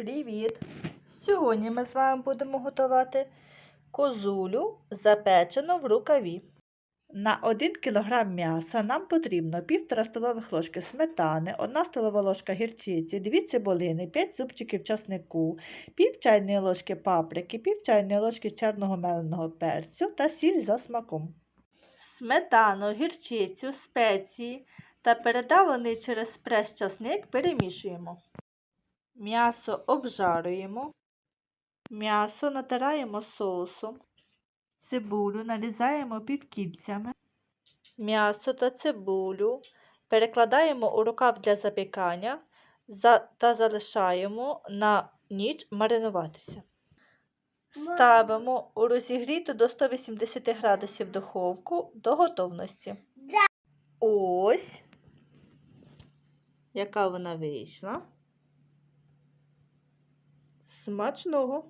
Привіт! Сьогодні ми з вами будемо готувати козулю, запечену в рукаві. На 1 кг м'яса нам потрібно 1,5 столових ложки сметани, 1 столова ложка гірчиці, 2 цибулини, 5 зубчиків часнику, пів чайної ложки паприки, пів чайної ложки чорного меленого перцю та сіль за смаком. Сметану, гірчицю, спеції та передавлений через прес часник перемішуємо. М'ясо обжарюємо, м'ясо натираємо соусом, цибулю нарізаємо півкільцями, м'ясо та цибулю перекладаємо у рукав для запікання та залишаємо на ніч маринуватися. Ставимо у розігріту до 180 градусів духовку до готовності. Ось, яка вона вийшла. Смачного!